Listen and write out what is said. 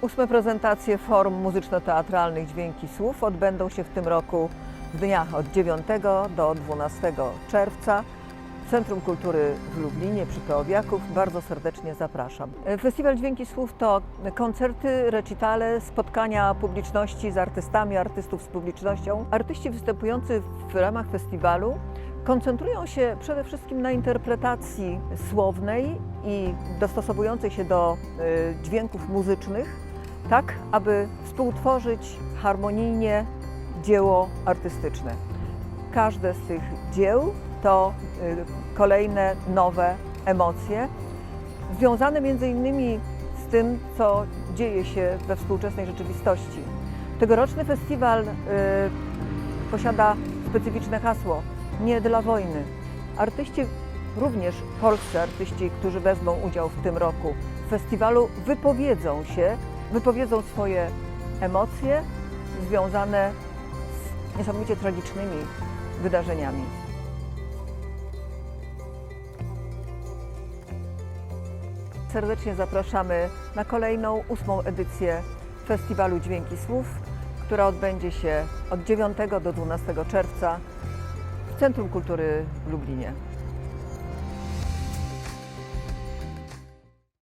Ósme prezentacje form muzyczno-teatralnych Dźwięki Słów odbędą się w tym roku w dniach od 9 do 12 czerwca w Centrum Kultury w Lublinie przy Teowiaków. Bardzo serdecznie zapraszam. Festiwal Dźwięki Słów to koncerty, recitale, spotkania publiczności z artystami, artystów z publicznością. Artyści występujący w ramach festiwalu koncentrują się przede wszystkim na interpretacji słownej i dostosowującej się do y, dźwięków muzycznych, tak aby współtworzyć harmonijnie dzieło artystyczne. Każde z tych dzieł to y, kolejne nowe emocje, związane między innymi z tym, co dzieje się we współczesnej rzeczywistości. Tegoroczny festiwal y, posiada specyficzne hasło nie dla wojny. Artyści, również polscy artyści, którzy wezmą udział w tym roku w festiwalu, wypowiedzą się, wypowiedzą swoje emocje związane z niesamowicie tragicznymi wydarzeniami. Serdecznie zapraszamy na kolejną, ósmą edycję Festiwalu Dźwięki Słów, która odbędzie się od 9 do 12 czerwca w Centrum Kultury w Lublinie.